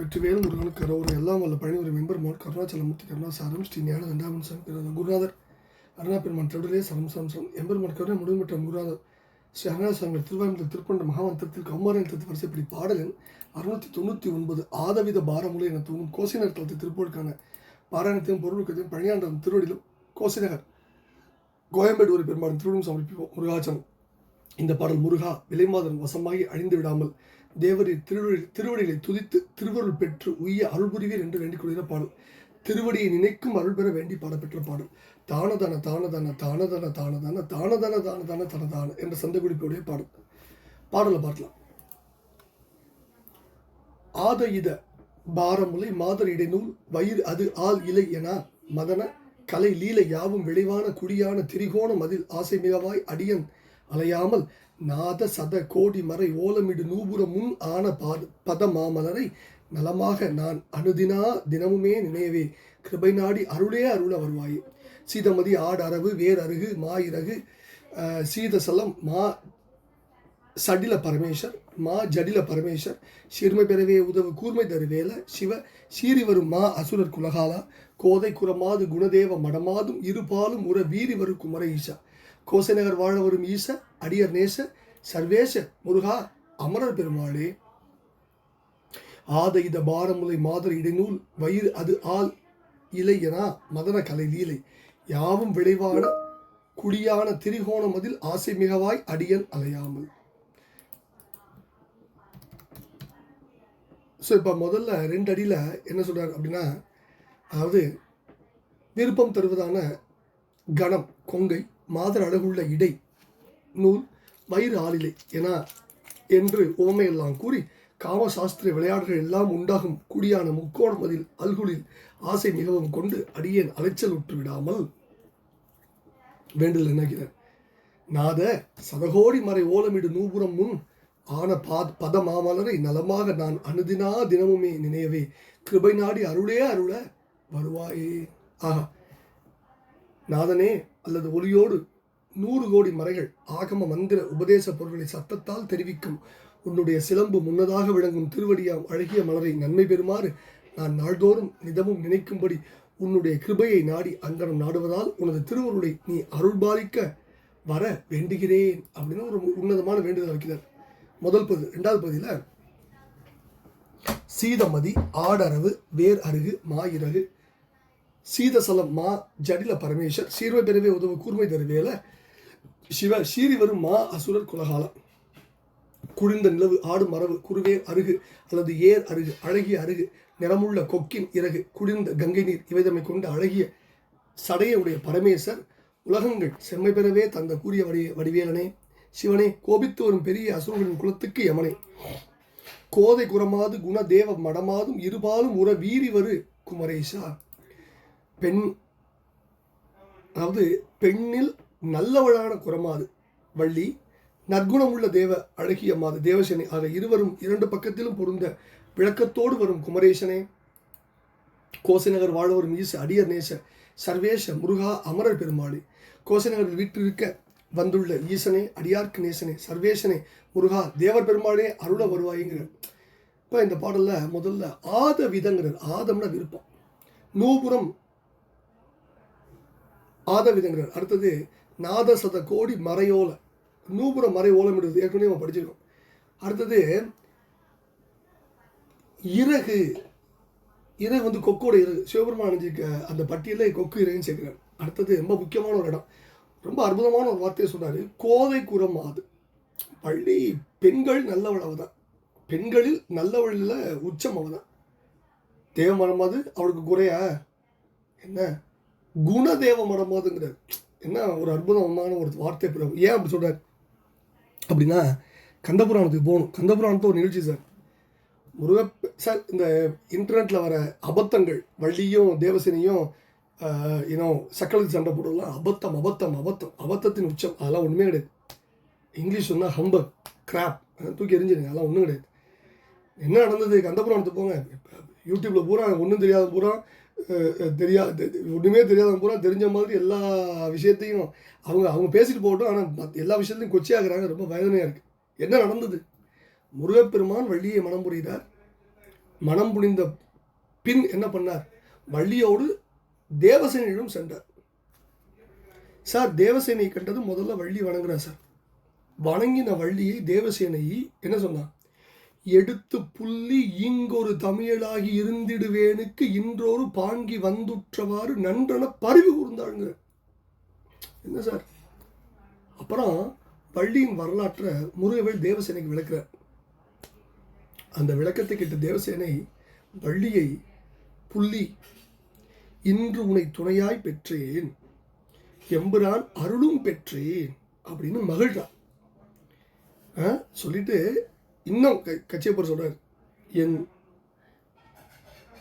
வெற்றிவேல் முருகன் கரோர் எல்லாம் வல்ல பழனி மெம்பர் மோட் கருணாச்சலமூர்த்தி கருணாசாரம் ஸ்ரீ ஞான தண்டாமன் சாமி குருநாதர். அருணா பெருமான் தொடரே சரம் சரம் சரம் எம்பெருமான் கருணை முடிவுற்ற குருநாதர். ஸ்ரீ அருணாசாமி திருவாயுமத்தில் திருப்பண்ட மகாமந்திரத்தில் கௌமாரின் தத்து வரிசைப்படி பாடலின் அறுநூத்தி தொண்ணூற்றி ஒன்பது ஆதவித பாரமுலை என தூங்கும் கோசினர் தளத்து திருப்பூருக்கான பாராயணத்தையும் பொருளுக்கத்தையும் பழனியாண்டம் திருவடியிலும் கோசிநகர் கோயம்பேடு ஒரு பெருமாள் திருவிழும் சமர்ப்பிப்போம். முருகாச்சலம். இந்த பாடல் முருகா விலைமாதன் வசமாகி அழிந்து விடாமல் தேவரின் திருவடி திருவடிகளை துதித்து திருவருள் பெற்று உய்ய அருள் புரிவீர் என்று வேண்டிக் கொள்கிற பாடல். திருவடியை நினைக்கும் அருள் பெற வேண்டி பாடப்பெற்ற பாடல். தானதன தானதன தானதன தானதன தானதன தானதன தனதான என்ற சந்தகுடிப்புடைய பாடல். பாடலை பார்க்கலாம். ஆத இத பாரமுலை மாதர் இடைநூல் வயிறு அது ஆள் இலை என மதன கலை லீலை யாவும் விளைவான குடியான திரிகோண மதில் ஆசை மிகவாய் அடியன் அலையாமல் நாத சத கோடி மறை ஓலமிடு நூபுர முன் ஆன பாது பத மாமலரை நலமாக நான் அனுதினா தினமுமே நினைவே. கிருபை நாடி அருளே அருள வருவாயே சீதமதி ஆடரவு வேரருகு வேர் அருகு மா இறகு சீதசலம் மா சடில பரமேஸ்வர் மா ஜடில பரமேஸ்வர் சிறுமை பெறவே உதவு கூர்மை தருவேல சிவ சீறி வரும் மா அசுரர் குலகாலா கோதை குரமாது குணதேவ மடமாதும் இருபாலும் உற வீரி வரும் குமர ஈஷா. கோசைநகர் வாழ வரும் ஈச அடியர் நேச சர்வேச முருகா அமரர் பெருமாளே. ஆத இத பாரமுலை மாதர் இடைநூல் வயிறு அது ஆள் இலை என மதன கலை லீலை. யாவும் விளைவான குடியான திரிகோணம் அதில் ஆசை மிகவாய் அடியன் அலையாமல். ஸோ இப்போ முதல்ல ரெண்டு அடியில் என்ன சொல்கிறார் அப்படின்னா அதாவது விருப்பம் தருவதான கணம் கொங்கை மாதர் அழகுள்ள இடை. நூல் வயிறு ஆளிலை என என்று உவமையெல்லாம் கூறி காமசாஸ்திர விளையாடுகள் எல்லாம் உண்டாகும் குடியான முக்கோணம் அதில் அல்குலில் ஆசை மிகவும் கொண்டு அடியேன் அலைச்சல் உற்று விடாமல் வேண்டுதல் என்னாகிறார் நாத சதகோடி மறை ஓலமிடு நூபுரம் முன் ஆன பாத் பத மாமலரை நலமாக நான் அனுதினா தினமுமே நினையவே. கிருபை நாடி அருளே அருள வருவாயே. ஆஹா நாதனே அல்லது ஒளியோடு நூறு கோடி மறைகள் ஆகம மந்திர உபதேச பொருள்களை சத்தத்தால் தெரிவிக்கும் உன்னுடைய சிலம்பு முன்னதாக விளங்கும் திருவடியாம் அழகிய மலரை நன்மை பெறுமாறு நான் நாள்தோறும் நிதமும் நினைக்கும்படி உன்னுடைய கிருபையை நாடி அங்கனம் நாடுவதால் உனது திருவருளை நீ அருள்பாலிக்க வர வேண்டுகிறேன் அப்படின்னு ஒரு உன்னதமான வேண்டுதல் வைக்கிறார். முதல் பகுதி ரெண்டாவது பகுதியில் சீதமதி ஆடரவு வேர் அருகு மாயிறகு சீதசலம் மா ஜடில பரமேஸ்வர் சீர்வை பெறவே உதவு கூர்மை தருவேல. சிவ சீறி வரும் மா அசுரர் குலகாலம் குளிர்ந்த நிலவு ஆடு மரபு குருவே அருகு அல்லது ஏர் அருகு அழகிய அருகு நிறமுள்ள கொக்கின் இறகு குளிர்ந்த கங்கை நீர் இவைதமை கொண்ட அழகிய சடையுடைய பரமேசர் உலகங்கள் செம்மை பெறவே தந்த கூறிய வடி வடிவேலனே. சிவனே கோபித்து வரும் பெரிய அசுரர்களின் குலத்துக்கு யமனே. கோதை குரமாது குண தேவ மடமாதும் இருபாலும் உற வீரி வரு குமரேஷா பெண் அதாவது பெண்ணில் நல்லவளான குரமாது வள்ளி நற்குணமுள்ள தேவ அழகிய மாது தேவசேனை. ஆக இருவரும் இரண்டு பக்கத்திலும் பொருந்த விளக்கத்தோடு வரும் குமரேசனே. கோசைநகர் வாழ வரும் ஈச அடியர் நேச சர்வேஷ முருகா அமரர் பெருமாளே. கோசைநகர் வீட்டிருக்க வந்துள்ள ஈசனே அடியார்க்கு நேசனே சர்வேசனே முருகா தேவர் பெருமாளே அருள வருவாய்ங்கிற. இப்போ இந்த பாடலில் முதல்ல ஆத விதங்கிறது ஆதம்னா விருப்பம். நூபுரம் ஆதவிதங்கிறார் அடுத்தது நாதசத கோடி மறையோல. நூபுர மறை ஓலமிடுது ஏற்கனவே நம்ம படிச்சிருக்கோம். அடுத்தது இறகு. இறகு வந்து கொக்கோட இறகு. சிவபெருமான் அணிஞ்சிருக்க அந்த பட்டியலில் கொக்கு இறகுன்னு சேர்க்குறேன் அடுத்தது ரொம்ப முக்கியமான ஒரு இடம். ரொம்ப அற்புதமான ஒரு வார்த்தையை சொன்னார். கோதை கூறம் மாது பள்ளி பெண்கள் நல்லவள் அவள் தான் பெண்களில் நல்லவளில் உச்சம் அவள் தான் தேவ அது அவளுக்கு குறையா? என்ன? குணதேவ மடமாதுங்கிறார் என்ன ஒரு அற்புதமான ஒரு வார்த்தை பிறகு ஏன் அப்படி சொல்கிறார் அப்படின்னா கந்தபுராணத்துக்கு போகணும். கந்தபுராணத்தை ஒரு நிகழ்ச்சி சார். முருக சார் இந்த இன்டர்நெட்டில் வர அபத்தங்கள் வள்ளியும் தேவசேனையும் இன்னும் சக்கலத்து சண்டை போடுறதுலாம் அபத்தம் அபத்தம் அபத்தம். அபத்தத்தின் உச்சம். அதெல்லாம் ஒன்றுமே கிடையாது. இங்கிலீஷ் சொன்னால் ஹம்பர் கிராப் தூக்கி எரிஞ்சிருங்க அதெல்லாம் ஒன்றும் கிடையாது. என்ன நடந்தது? கந்தபுராணத்துக்கு போங்க. யூடியூப்பில் பூரா ஒன்றும் தெரியாத பூரா தெரியாது ஒன்றுமே தெரியாத பூரா தெரிஞ்ச மாதிரி எல்லா விஷயத்தையும் அவங்க அவங்க பேசிட்டு போகட்டும். ஆனால் எல்லா விஷயத்தையும் கொச்சியாகிறாங்க ரொம்ப வேதனையாக இருக்குது என்ன நடந்தது? முருகப்பெருமான் வள்ளியை மனம் புரிகிறார். மனம் புனிந்த பின் என்ன பண்ணார்? வள்ளியோடு தேவசேனியிடம் சென்றார். சார் தேவசேனை கண்டது முதல்ல வள்ளி வணங்குறார் சார். வணங்கின வள்ளியை தேவசேனை என்ன சொன்னான் எடுத்து புள்ளி இங்கொரு தமிழாகி இருந்திடுவேனுக்கு இன்றொரு பாங்கி வந்துற்றவாறு நன்றன பரிவு கூர்ந்தாளுங்க. என்ன சார்? அப்புறம் பள்ளியின் வரலாற்றை முருகவேல் தேவசேனைக்கு விளக்குறார். அந்த விளக்கத்தை கேட்ட தேவசேனை வள்ளியை புள்ளி இன்று உன்னை துணையாய் பெற்றேன் எம்புரான் அருளும் பெற்றேன் அப்படின்னு மகிழ்றான் ஆ, சொல்லிட்டு இன்னும் க- கச்சியப்பர் சொல்றார். என்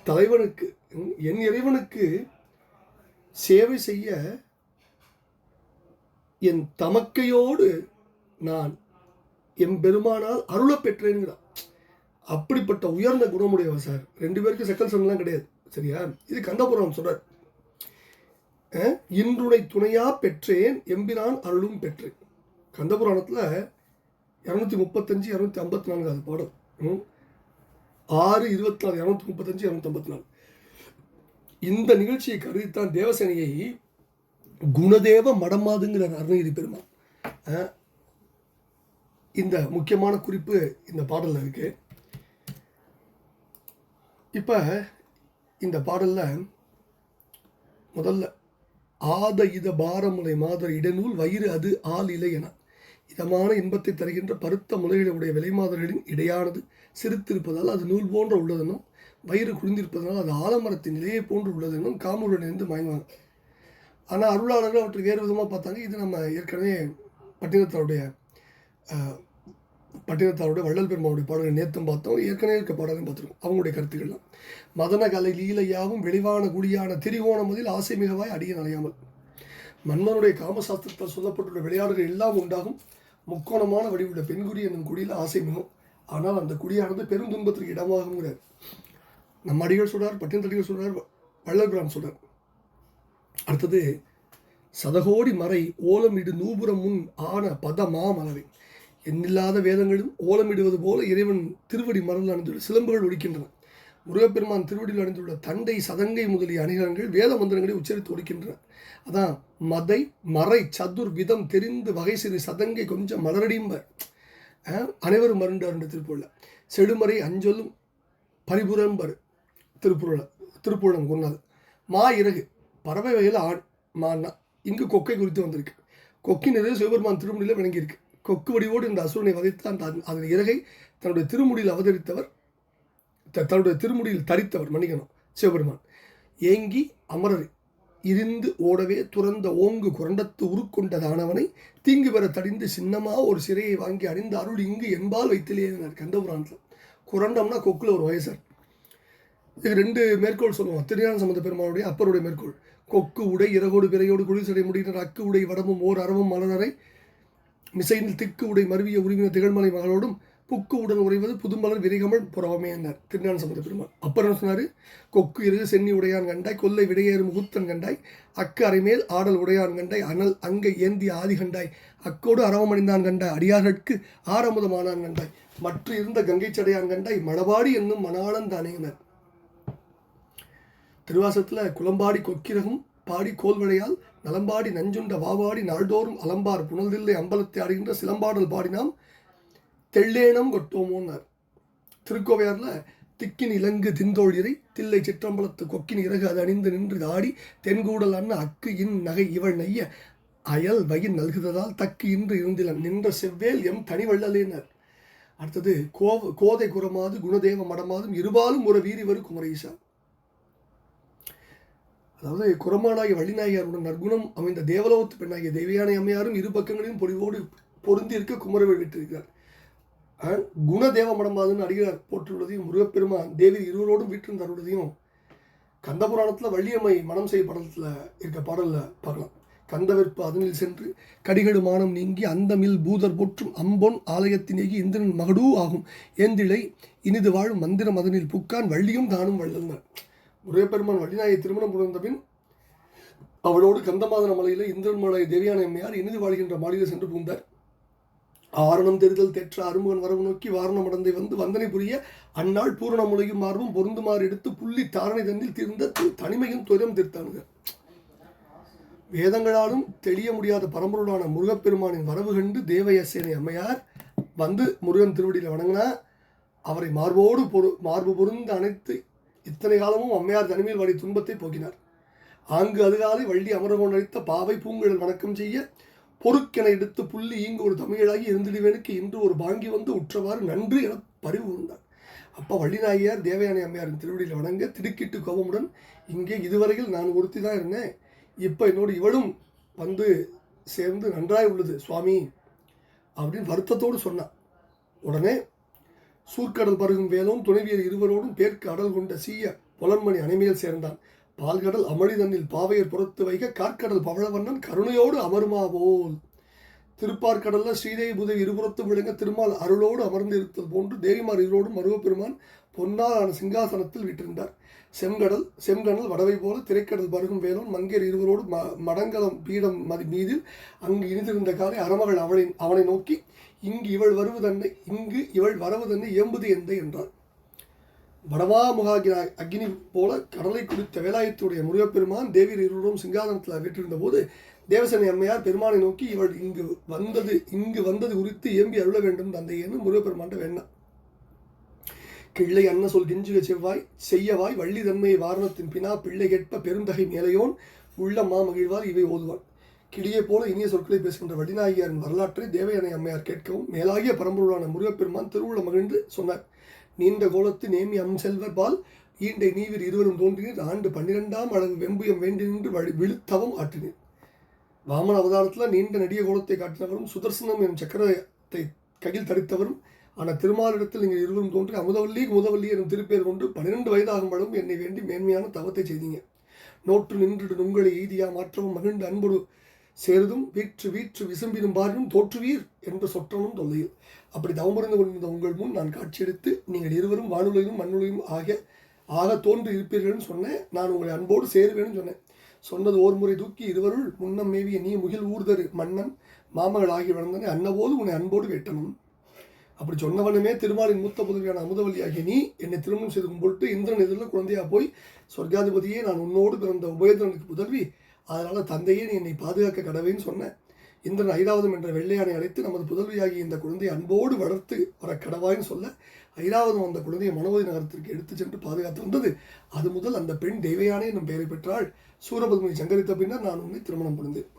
தலைவனுக்கு என் இறைவனுக்கு சேவை செய்ய என் தமக்கையோடு நான் என் பெருமானால் அருளை பெற்றேன்கிறான் அப்படிப்பட்ட உயர்ந்த குணமுடையவர் சார். ரெண்டு பேருக்கு செக்கல் சனெல்லாம் கிடையாது. சரியா? இது கந்தபுரம் சொல்றார். அஹ், இன்றுனை துணையா பெற்றேன் எம்பிரான் அருளும் பெற்றேன். கந்தபுராணத்தில் இரநூத்தி முப்பத்தஞ்சு இரநூத்தி ஐம்பத்தி நான்காவது அது பாடம். ஆறு இருபத்தி நாலு இரநூத்தி முப்பத்தஞ்சு இரநூத்தி ஐம்பத்தி நாலு. இந்த நிகழ்ச்சியை கருதித்தான் தேவசேனையை குணதேவ மடமாதுங்கிற அருணகிரி பெருமாள் இந்த முக்கியமான குறிப்பு இந்த பாடலில் இருக்கு. இப்போ இந்த பாடலில் முதல்ல ஆத இத பாரமுலை மாதர் இடநூல் வயிறு அது ஆள் இல்லை என. இதமான இன்பத்தை தருகின்ற பருத்த முலையுடைய விலைமாதர்களின் இடையானது சிரித்திருப்பதால் அது நூல் போன்ற உள்ளதெனும் வயிறு குளிர்ந்திருப்பதனால் அது ஆலமரத்தின் நிலையை போன்று உள்ளதெனும் காமூருடன் இருந்து மயங்குவாங்க ஆனால் அருளாளர்கள் அவற்றை வேறு விதமாக பார்த்தாங்க. இது நம்ம ஏற்கனவே பட்டினத்தாருடைய பட்டினத்தாருடைய வள்ளல் பெருமாவுடைய பாடல்கள் நேத்தம் பார்த்தோம். ஏற்கனவே இருக்க பாடலையும் பார்த்துருக்கோம். அவங்களுடைய கருத்துக்கள்லாம். மதன கலை லீலையாவும் வெளிவான குடியான திரிகோணமதில் ஆசை மிகவாய் அடிய நலையாமல் மன்மனுடைய காமசாஸ்திரத்தால் சொல்லப்பட்டுள்ள விளையாடுகள் எல்லாம் உண்டாகும். முக்கோணமான வடிவுள்ள பெண்குடி என்னும் குடியில் ஆசை மிகும் ஆனால் அந்த குடியானது பெரும் துன்பத்திற்கு இடமாகுங்கிறார் நம்ம அடிகள் சொல்கிறார் பட்டினத்தடிகள் சொல்கிறார் வள்ளல்பிரான் சொல்கிறார் அடுத்தது சதகோடி மறை ஓலமிடு நூபுரம் முன் ஆன பத மாமலவை எண்ணில்லாத வேதங்களும் ஓலமிடுவது போல இறைவன் திருவடி மரல் அணிந்துள்ள சிலம்புகள் ஒலிக்கின்றன முருகப்பெருமான் திருவடியில் அணிந்துள்ள தண்டை சதங்கை முதலிய அணிகலன்கள் வேத மந்திரங்களை உச்சரித்து ஒடுக்கின்றன. அதான் மதை மறை சதுர் விதம் தெரிந்து வகை சிறு சதங்கை கொஞ்சம் மலரடியும்பர் அனைவரும் மருண்டார் என்ற திருப்பூரில் செடுமறை அஞ்சொலும் பரிபுரம்பர் திருப்பூரில் திருப்பூரம் குருநாள் மா இறகு பறவை வகையில் ஆண் மான்னா இங்கு கொக்கை குறித்து வந்திருக்கு. கொக்கின் இறகு சிவபெருமான் திருமுடியில் விளங்கியிருக்கு. கொக்கு வடிவோடு இந்த அசுரனை வதைத்து அந்த அதன் இறகை தன்னுடைய திருமுடியில் அவதரித்தவர் தன்னுடைய திருமுடியில் தரித்தவர் மன்னிக்கணும். சிவபெருமான். ஏங்கி அமரர் இருந்து ஓடவே துறந்த ஓங்கு குரண்டத்து உருக்கொண்டதானவனை தீங்கு பெற தடிந்து சின்னமாக ஒரு சிறையை வாங்கி அணிந்த அருள் இங்கு என்பால் வைத்திலேயே கந்தபுராணத்தில். குரண்டம்னா கொக்குல ஒரு வயசர் இது ரெண்டு மேற்கோள் சொல்லுவோம். திருஞான சம்பந்த பெருமானுடைய அப்பருடைய மேற்கோள். கொக்கு உடை இறகோடு பிறையோடு குளிசடை முடியினர் அக்கு உடை வடமும் ஓர் அரவும் மலரரை மிசையில் திக்கு உடை மருவிய உரிமைய திகழ்மலை மகளோடும் புக்கு உடன் உறைவது புதுமலர் விரிகமல் புறவமே என்றார் திருஞான சம்பந்த பெருமாள் அப்புறம் சொன்னார் சொன்னாரு? கொக்கு இரு சென்னி உடையான் கண்டாய் கொல்லை விடையேறு முகுத்தன் கண்டாய் அக்கு அரைமேல் ஆடல் உடையான் கண்டாய் அனல் அங்கை ஏந்தி ஆதி கண்டாய் அக்கோடு அரவமணிந்தான் கண்டாய் அடியார்கட்கு ஆரமுதமானான் கண்டாய் மற்ற இருந்த கங்கை சடையான் கண்டாய் மணவாடி என்னும் மணாளன் தானேனர் திருவாசத்தில் குளம்பாடி கொக்கிரகம் பாடி கோல்வளையால் நலம்பாடி நஞ்சுண்ட வாவாடி நாள்தோறும் அலம்பார் புனல்தில்லை அம்பலத்தை ஆடுகின்ற சிலம்பாடல் பாடினாம் தெள்ளேனம் கொட்டோமோன்னார் திருக்கோவையாரில் திக்கின் இலங்கு திந்தோழிரை தில்லை சிற்றம்பலத்து கொக்கின் இறகு அது அணிந்து நின்று ஆடி தென்கூடல் அண்ண அக்கு இன் நகை இவள் நெய்ய அயல் வயின் நல்குததால் தக்கு இன்று இருந்திலன் நின்ற செவ்வேல் எம் தனிவள்ளலேனர் அடுத்தது கோவ கோதை குரமாது குணதேவ மடமாதும் இருபாலும் ஒரு வீரிவரு குமரேசா. அதாவது குரமானாகிய வள்ளிநாயகியாருடன் நற்குணம் அமைந்த தேவலோகத்து பெண்ணாகிய தேவியானை அம்மையாரும் இரு பக்கங்களிலும் பொறிவோடு பொருந்தி இருக்க குமரவேல் விட்டிருக்கிறார். குணதேவ குண தேவ மடமாதுன்னு அடிகிறார் போட்டுள்ளதையும் முருகப்பெருமான் தேவி இருவரோடும் வீட்டில் தருவதையும் கந்தபுராணத்தில் வள்ளியம்மை மனம் செய்ய படத்தில் இருக்க பாடலில் பார்க்கலாம். கந்தவெற்பு அதனில் சென்று கடிகடு மானம் நீங்கி அந்தமில் பூதர் போற்றும் அம்பொன் ஆலயத்தினேகி இந்திரன் மகடூ ஆகும். ஏந்திழை இனிது வாழும் மந்திரம் அதனில் புக்கான் வள்ளியும் தானும் வள்ளல்னர். முருகப்பெருமான் வள்ளிநாயை திருமணம் புரிந்த பின் அவளோடு கந்தமாதன மலையில் இந்திரன் மலை தேவியான எம்மையார் இனிது வாழ்கின்ற மாளிகை சென்று புகுந்தார். ஆரணம் தெரிதல் தெற்ற அருமுகன் வரவு நோக்கி வாரணம் அடந்தை வந்து வந்தனை புரிய அந்நாள் பூரண முளையும் மார்பும் பொருந்துமாறு எடுத்து புள்ளி தாரணை தந்தில் தீர்ந்த தனிமையும் துயரம் தீர்த்தானுங்க. வேதங்களாலும் தெளிய முடியாத பரம்பொருளான முருகப்பெருமானின் வரவு கண்டு தேவயசேனை அம்மையார் வந்து முருகன் திருவடியில் வணங்கினா அவரை மார்போடு பொரு மார்பு பொருந்த அனைத்து இத்தனை காலமும் அம்மையார் தனிமையில் வழி துன்பத்தை போக்கினார். ஆங்கு அதுகாலை வள்ளி அமரகோன் அளித்த பாவை பூங்குழல் வணக்கம் செய்ய பொறுக்கென எடுத்து புள்ளி இங்கு ஒரு தமிழாகி இருந்திடுவேனுக்கு இன்று ஒரு பாங்கி வந்து உற்றவாறு நன்று என பரிவு கூர்ந்தார் அப்போ வள்ளிநாயகியார் தேவயானை அம்மையாரின் திருவடியில் வணங்க திடுக்கிட்டு கோபமுடன் இங்கே இதுவரையில் நான் ஒருத்தி தான் இருந்தேன். இப்போ என்னோடு இவளும் வந்து சேர்ந்து நன்றாய் உள்ளது சுவாமி அப்படின்னு வருத்தத்தோடு சொன்னான். உடனே சூர்க்கடல் பருகும் வேலும் துணைவியர் இருவரோடும் பேர்க்கு அடல் கொண்ட சீய புலன்மணி அணைமையில் சேர்ந்தான். பால்கடல் அமளி தன்னில் பாவையர் புறத்து வைக்க கார்க்கடல் பவளவண்ணன் கருணையோடு அமருமாவோல் திருப்பார்கடலில் திருப்பார்கடல்ல ஸ்ரீதேவி புதவி இருபுறத்தும் விளங்க திருமால் அருளோடு அமர்ந்திருத்தல் போன்று தேவிமார் இருளோடும் மருவப்பெருமான் பொன்னாலான சிங்காசனத்தில் விட்டிருந்தார். செங்கடல் செங்கடல் வடவை போல திரைக்கடல் பருகும் வேலோன் மங்கேர் இருவரோடு ம மடங்கலம் பீடம் மதி மீதில் அங்கு இனிதிருந்த காலை அறமகள் அவளை அவனை நோக்கி இங்கு இவள் வருவதன்னை இங்கு இவள் வரவதன்னை ஏம்புது எந்தை? என்றார் வடமாமுகாகின அக்னி போல கடலை குடித்த வேலாயத்துடைய முருகப்பெருமான் தேவியர் இருவரும் சிங்காதனத்தில் வீற்றிருந்த போது தேவசேனை அம்மையார் பெருமானை நோக்கி இவள் இங்கு வந்தது இங்கு வந்தது குறித்து ஏம்பி அருள வேண்டும் தந்தையேன்னு முருகப்பெருமான்ட்ட வேண்டாம் கிள்ளை அன்ன சொல் கிஞ்சுக செவ்வாய் செய்யவாய் வள்ளி தன்மை வாரணத்தின் பினா பிள்ளை கேட்ப பெருந்தகை மேலையோன் உள்ள மா மகிழ்வார் இவை ஓதுவான். கிளியை போல இனிய சொற்களை பேசுகின்ற வடிநாயகியாரின் வரலாற்றை தேவயானை அம்மையார் கேட்கவும் மேலாகிய பரம்பொருளான முருகப்பெருமான் திருவுள்ள மகிழ்ந்து சொன்னார். நீண்ட கோலத்து நேமி அம்செல்வர் பால் ஈண்டை நீவிர் இருவரும் தோன்றினீர். ஆண்டு பன்னிரெண்டாம் அழகு வெம்புயம் வேண்டி நின்று வழி விழுத்தவம் ஆற்றினீர். வாமன அவதாரத்தில் நீண்ட நடிக கோலத்தை காட்டினவரும் சுதர்சனம் எனும் சக்கரத்தை கையில் தடித்தவரும் ஆனால் திருமாலிடத்தில் நீங்கள் இருவரும் தோன்றி அமுதவல்லி முதவல்லி எனும் திருப்பேர் கொண்டு பன்னிரெண்டு வயதாகும் படம் என்னை வேண்டி மேன்மையான தவத்தை செய்தீங்க. நோற்று நின்று உங்களை ஈதியா மாற்றவும் மகிழ்ந்து அன்போடு சேருதும் வீற்று வீற்று விசும்பினும் பாரினும் தோற்றுவீர் என்று சொற்றனும் தொல்லையில். அப்படி தவமிருந்து கொண்டிருந்த உங்கள் முன் நான் காட்சியெடுத்து நீங்கள் இருவரும் வானுலகிலும் மண்ணுலகிலும் ஆக ஆக தோன்றி இருப்பீர்கள்னு சொன்னேன். நான் உங்களை அன்போடு சேருவேன்னு சொன்னேன். சொன்னது ஓர் முறை தூக்கி இருவருள் முன்னம் மேவிய நீ முகில் ஊர்தரு மன்னன் மாமகள் ஆகி வளர்ந்தனே அன்னபோது உன்னை அன்போடு கேட்டனும் அப்படி சொன்னவனுமே திருமாலின் மூத்த புதவியான அமுதவல்லி ஆகிய நீ என்னை திருமணம் செய்து பொருட்டு இந்திரன் எதிரில் குழந்தையாக போய் சொர்க்காதிபதியே நான் உன்னோடு பிறந்த உபயந்திரனுக்கு புதல்வி அதனால் தந்தையே நீ என்னை பாதுகாக்க கடவைன்னு சொன்னேன். இந்திரன் ஐராவதம் என்ற வெள்ளையானை அழைத்து நமது புதல்வியாகி இந்த குழந்தையை அன்போடு வளர்த்து வர கடவாய்னு சொல்ல ஐராவதம் அந்த குழந்தையை மனோதி நகரத்திற்கு எடுத்துச் சென்று பாதுகாத்து வந்தது. அது முதல் அந்த பெண் தெய்வயானே என்னும் பெயரை பெற்றாள். சூரபத்மனை சங்கரித்த பின்னர் நான் உன்னை திருமணம் புரிந்தேன்.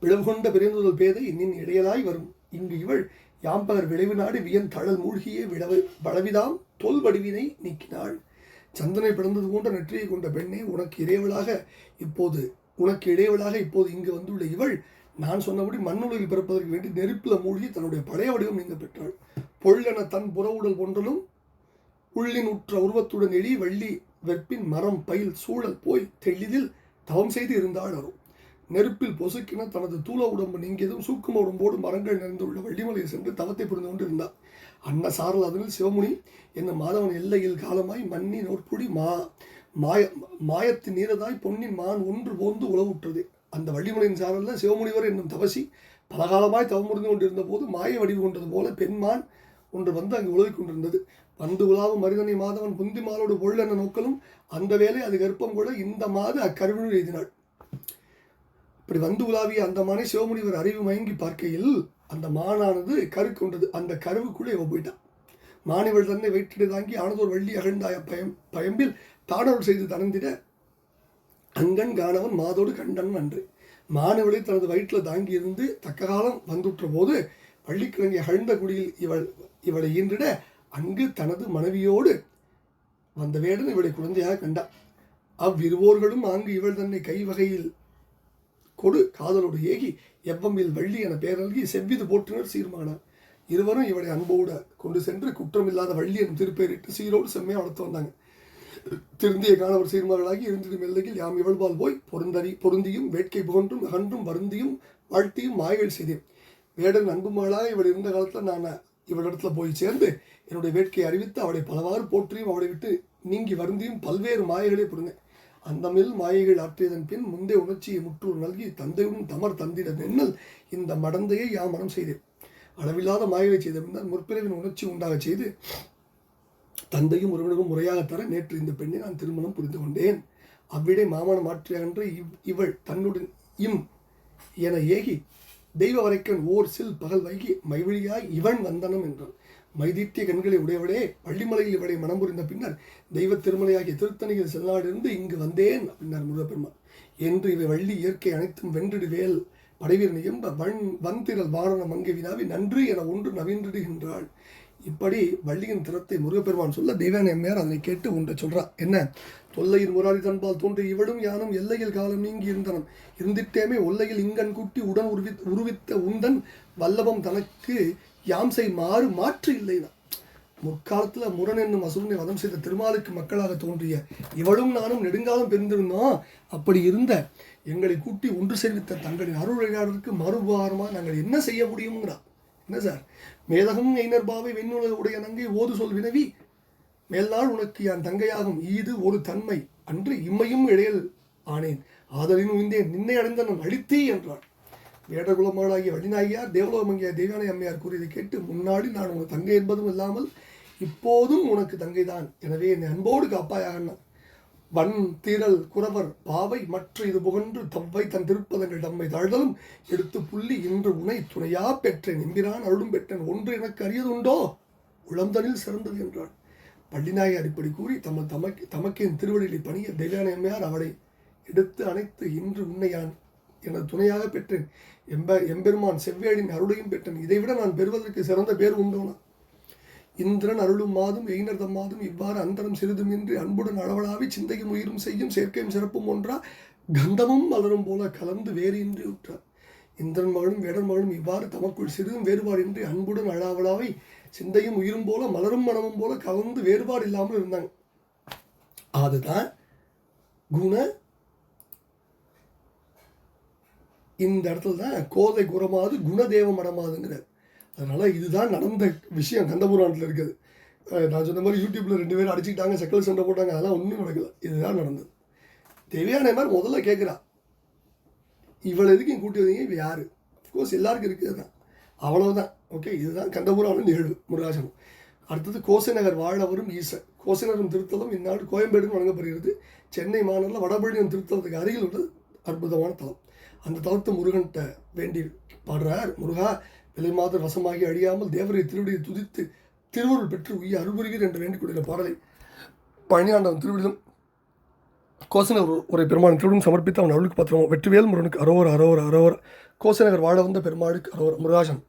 பிளவு கொண்ட பிறந்துதல் பேதை இன்னின் இடையலாய் வரும். இங்கு இவள் யாம்பகர் விளைவு நாடு வியன் தழல் மூழ்கியே விளவு வளவிதாம் தொல் வடிவினை நீக்கினாள். சந்தனை பிறந்தது போன்ற நெற்றியை கொண்ட பெண்ணே உனக்கு இறைவளாக. இப்போது உனக்கு இடையவளாக இப்போது இங்கு வந்துள்ள இவள் நான் சொன்னபடி மண்ணுலகில் பிறப்பதற்கு வேண்டி நெருப்பில் மூழ்கி தன்னுடைய பழைய வடிவம் நீங்க பெற்றாள். பொள்ளென தன் புற உடல் ஒன்றலும் உள்ளின் உற்ற உருவத்துடன் எழி வள்ளி வெற்பின் மரம் பயில் சூழல் போய் தெளிதில் தவம் செய்து இருந்தாள் அரும் நெருப்பில் பொசுக்கின தனது தூள உடம்பு நீங்கியதும் சூக்கும உடம்போடு மரங்கள் நிறைந்துள்ள வள்ளிமலையை சென்று தவத்தை புரிந்து கொண்டு இருந்தார் அன்ன சாரல் அதனில் சிவமுனி என்னும் மாதவன் எல்லையில் காலமாய் மண்ணி நோற்புடி மா மாய மாயத்தின் நீரதாய் பொன்னின் மான் ஒன்று போந்து உழவுற்றது. அந்த வள்ளிமலையின் சாரல்ல சிவமுனிவர் என்னும் தவசி பலகாலமாய் தவம் புரிந்து கொண்டிருந்த போது மாய வடிவு கொண்டது போல பெண்மான் ஒன்று வந்து அங்கு உழவி கொண்டிருந்தது. வந்து உலாவும் மருதனை மாதவன் புந்தி மாலோடு பொருள் என நோக்கலும் அந்த வேலை அது கர்ப்பம் கூட இந்த மாத அக்கருவினுள் எழுதினாள் இப்படி வந்து உலாவிய அந்த மானை சிவமுனிவர் அறிவு மயங்கி பார்க்கையில் அந்த மானானது கரு கொண்டது அந்த கருவுக்குள்ளே இவ போயிட்டான் மாணிவள் தன்னை வெற்றிடு தாங்கி ஆனதோர் வள்ளி அகழ்ந்தாய பயம் பயம்பில் தானவள் செய்து தனந்திட அங்கன் காணவன் மாதோடு கண்டன் அன்று. மாணவளை தனது வயிற்றில் தாங்கி இருந்து தக்க காலம் வந்துற்ற போது பள்ளிக்கிழங்கை அகழ்ந்த குடியில் இவள் இவளை ஈன்றிட அங்கு தனது மனைவியோடு வந்த வேடன் இவளை குழந்தையாக கண்டார் அவ்விருவோர்களும் அங்கு இவள் தன்னை கைவகையில் கொடு காதலோடு ஏகி எவ்வம்பில் வள்ளி என பெயரல்கி செவ்விது போற்றினர் சீர்மானார் இருவரும் இவளை அன்போடு கொண்டு சென்று குற்றமில்லாத வள்ளி என் திருப்பெயரிட்டு சீரோடு செம்மையாக வளர்த்து வந்தாங்க. திருந்திய காணவர் சீர்மார்களாகி இருந்திடும் எல்லையில் யாம் இவள்பால் போய் பொருந்தறி பொருந்தியும் வேட்கை புகன்றும் அகன்றும் வருந்தியும் வாழ்த்தியும் மாய்கள் செய்தேன். வேடன் அன்புமகளாக இவள் இருந்த காலத்தில் நான் இவளிடத்துல போய் சேர்ந்து என்னுடைய வேட்கையை அறிவித்து அவளை பலவாறு போற்றியும் அவளை விட்டு நீங்கி வருந்தியும் பல்வேறு மாயைகளை புரிந்தேன். அந்தமில் மாயைகள் ஆற்றியதன் பின் முந்தைய உணர்ச்சியை முற்றூர் நல்கி தந்தையுடன் தமர் தந்திட நின்னல் இந்த மடந்தையை யாம் மனம் செய்தேன். அளவில்லாத மாயவை செய்த பின்னர் முற்பிறவின் உணர்ச்சி உண்டாகச் செய்து தந்தையும் உறவினரும் முறையாக தர நேற்று இந்த பெண்ணை நான் திருமணம் புரிந்து கொண்டேன். அவ்விடை மாமன மாற்றியகன்ற இவ் இவள் தன்னுடன் இம் என ஏகி தெய்வ வரைக்கன் ஓர் சில் பகல் வைகி மைவழியாய் இவன் வந்தனம் என்றான் மைதித்திய கண்களை உடையவளே பள்ளிமலையில் இவளை மனம் புரிந்த பின்னர் தெய்வ திருமலையாகிய திருத்தணியில் செல்லாடிருந்து இங்கு வந்தேன் அப்படின்னார் முருகப்பெருமான் என்று இவை வள்ளி இயற்கை அனைத்தும் வென்றிடுவேல் படைவீர் நியம்ப வன் வந்திரல் வாரண மங்கை வினாவி நன்று என ஒன்று நவீன்றிடுகின்றாள். இப்படி வள்ளியின் திறத்தை முருகப்பெருமான் சொல்ல தெய்வான அதனை கேட்டு ஒன்றை சொல்றா என்ன? தொல்லையின் முராரி தன்பால் தோன்றி இவளும் யானும் எல்லையில் காலம் நீங்கி இருந்தனம். இருந்திட்டேமே ஒல்லையில் இங்கன் குட்டி உடன் உருவி உருவித்த உந்தன் வல்லபம் தனக்கு யாம்சை மாறு மாற்று இல்லைதான் முற்காலத்தில் முரண் என்னும் அசுரனை வதம் செய்த திருமாலுக்கு மக்களாக தோன்றிய இவளும் நானும் நெடுங்காலம் பிரிந்திருந்தோம்? அப்படி இருந்த எங்களை கூட்டி ஒன்று சேர்வித்த தங்களின் அருள் மறுபாரமாக நாங்கள் என்ன செய்ய முடியுங்கிறார் என்ன சார்? மேதகம் எய்னர் பாவை வெண்ணுல உடைய நங்கை ஓது சொல் வினவி மேல்நாள் உனக்கு என் தங்கையாகும் ஈது ஒரு தன்மை அன்று இம்மையும் இடையல் ஆனேன். ஆதலின் இந்தேன் நின்னை அடைந்த நான் அழித்தே என்றான் வேடகுலமாளாகிய வழிநாயகியார் தேவலோகமங்கிய தெய்வானை அம்மையார் கூறியதை கேட்டு முன்னாடி நான் உங்கள் தங்கை என்பதும் இல்லாமல் இப்போதும் உனக்கு தங்கைதான். எனவே என்னை அன்போடு காப்பாயாக வன் தீரல் குறவர் பாவை மற்ற இது புகன்று தவ்வை தன் திருப்பதங்கள் தம்மை தாழ்தலும். எடுத்து புள்ளி இன்று உனை துணையா பெற்றேன். எம்பிரான் அருளும் பெற்றேன். ஒன்று எனக்கு அறியதுண்டோ உளந்தனில் சிறந்தது என்றான் பள்ளிநாயகர் இப்படி கூறி தம தமக்கு தமக்கின் திருவடிகளை பணிய தெய்வான எம்மையார் அவளை. எடுத்து அணைத்து இன்று உன்னையான் எனது துணையாக பெற்றேன். எம்ப எம்பெருமான் செவ்வேடின் அருளையும் பெற்றேன். இதைவிட நான் பெறுவதற்கு சிறந்த பேர் உண்டோனா? இந்திரன் அருளும் மாதும் எயினர் தம்மாதும் இவ்வாறு அந்தரம் சிறிதும் இன்றி அன்புடன் அளவலாவி சிந்தையும் உயிரும் செய்யும் சேர்க்கையும் சிறப்பும் ஒன்றா கந்தமும் மலரும் போல கலந்து வேறு இன்றி உற்றார் இந்திரன் மகளும் வேடன் மகளும் இவ்வாறு தமக்குள் சிறிதும் வேறுபாடின்றி அன்புடன் அழாவலாவை சிந்தையும் உயிரும் போல மலரும் மனமும் போல கலந்து வேறுபாடு இல்லாமல் இருந்தாங்க. அதுதான் குண இந்த இடத்துல தான் கோதை குரமாது குணதேவ மடமாதுங்கிறார். அதனால் இதுதான் நடந்த விஷயம் கந்தபுராணத்தில் இருக்குது. நான் சொன்ன மாதிரி யூடியூப்பில் ரெண்டு பேரும் அடிச்சுக்கிட்டாங்க செக்கல் சண்டை போட்டாங்க அதெல்லாம் ஒன்றும் நடக்கல. இதுதான் நடந்தது. தேவையான மாதிரி முதல்ல கேட்குறா இவளை எதுக்கு என் கூட்டி வந்தீங்க? இவ யார்? அஃப்கோர்ஸ் எல்லாருக்கும் இருக்குது தான் அவ்வளவுதான். ஓகே இதுதான் கந்தபுராண நிகழ்வு முருகாசனம். அடுத்தது கோசைநகர் வாழவரும் ஈசன். கோசைநகரம் திருத்தலம் இந்நாடு கோயம்பேடுன்னு வழங்கப்படுகிறது. சென்னை மாநகரில் வடபழனியம் திருத்தலத்துக்கு அருகில் உள்ளது அற்புதமான தலம். அந்த தலத்தை முருகன்கிட்ட வேண்டி பாடுறார். முருகா விலை வசமாகி அழியாமல் தேவரை திருவடியை துதித்து திருவருள் பெற்று உய்ய அருள்புரிகீர் என்று வேண்டிக் பாடலை பழனியாண்டவன் திருவிடம் கோசநகர் ஒரு பெருமான் திருவிடம் சமர்ப்பித்து அவன் அருளுக்கு பத்திரம். வெற்றிவேல் முருகனுக்கு அரோவர் அரோவர் அரோவர் கோசநகர் வாழ வந்த பெருமாளுக்கு அரோவர் முருகாசன்.